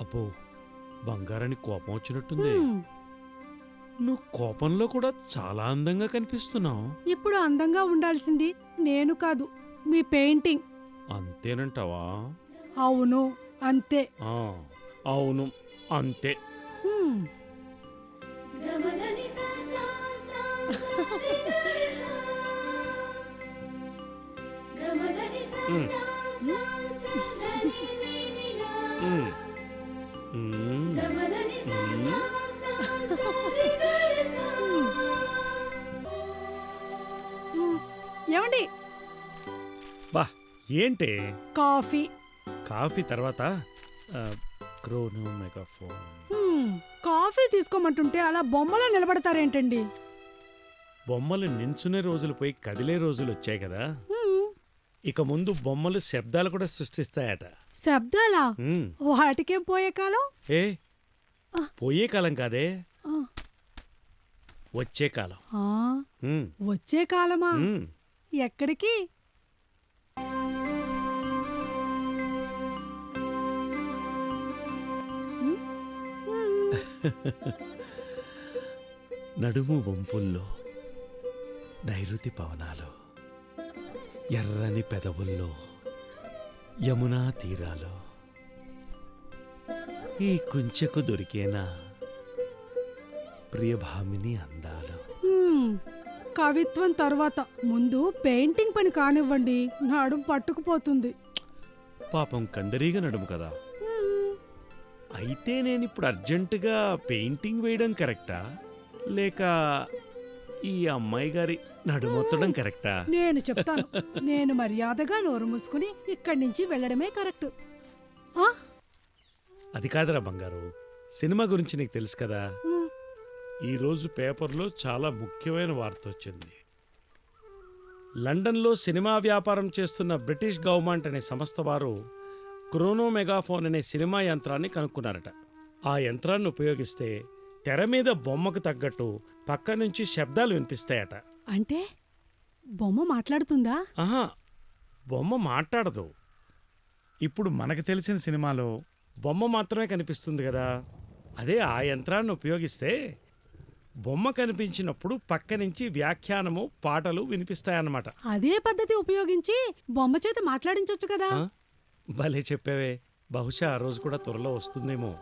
అబ్బో బంగారానికి కోపం వచ్చినట్టుంది నువ్వు కోపంలో కూడా చాలా అందంగా కనిపిస్తున్నావు ఇప్పుడు అందంగా ఉండాల్సింది నేను కాదు మీ పెయింటింగ్ అంతేనంటావా అవును అంతే ఆ, అవును అంతే హ్మ్. ఉమ్. ఉమ్. ఏమండి? బా ఏంటే? కాఫీ. కాఫీ తర్వాత క్రోను మెగాఫోన్. హ్మ్, కాఫీ తీసుకోమంటుంటే అలా బొమ్మలో నిలబడతారేంటండి? బొమ్మలు నించునే రోజులు పోయి కదిలే రోజులు వచ్చాయి కదా. హ్మ్, ఇక ముందు బొమ్మలు శబ్దాలు కూడా సృష్టిస్తాయట. శబ్దాలా? ఉమ్. వాటికేం పోయే కాలం? ఏ? పోయే కాలం కాదే? వచ్చే కాలం. ఆ, ఉమ్. వచ్చే కాలమా? ఉమ్. ఎక్కడికి. నడుము వంపుల్లో నైరుతి పవనాలు. ఎర్రని పెదవుల్లో యమునా తీరాలు. ఈ కుంచెకు దొరికేనా ప్రియభామిని అందాలు. కవిత్వం తర్వాత ముందు పెయింటింగ్ పని కానివ్వండి నాడు పట్టుకుపోతుంది. పాపం కందరీగా నడుము కదా. అయితే నేను ఇప్పుడు అర్జెంటుగా పెయింటింగ్ వేయడం కరెక్టా? లేక ఈ అమ్మాయి గారి నడుమొత్తడం కరెక్టా? నేను చెప్తాను. నేను మర్యాదగా నోరు మూసుకుని ఇక్కడి నుంచి వెళ్ళడమే కరెక్ట్. ఆ, అది కాదురా బంగారు. సినిమా గురించి నీకు తెలుసు కదా? ఈరోజు పేపర్లో చాలా ముఖ్యమైన వార్త వచ్చింది. లండన్లో సినిమా వ్యాపారం చేస్తున్న బ్రిటిష్ గవర్నమెంట్ అనే సంస్థ వారు క్రోనో మెగాఫోన్ అనే సినిమా యంత్రాన్ని కనుక్కున్నారట. ఆ యంత్రాన్ని ఉపయోగిస్తే తెర మీద బొమ్మకు తగ్గట్టు పక్క నుంచి శబ్దాలు వినిపిస్తాయట. అంటే బొమ్మ మాట్లాడుతుందా? ఆహా బొమ్మ మాట్లాడదు. ఇప్పుడు మనకు తెలిసిన సినిమాలో బొమ్మ మాత్రమే కనిపిస్తుంది కదా. అదే ఆ యంత్రాన్ని ఉపయోగిస్తే బొమ్మ కనిపించినప్పుడు పక్క నుంచి వ్యాఖ్యానము పాటలు వినిపిస్తాయన్నమాట. అదే పద్ధతి ఉపయోగించి బొమ్మ చేత మాట్లాడించొచ్చు కదా? భలే చెప్పావే. బహుశా ఆ రోజు కూడా త్వరలో వస్తుందేమో.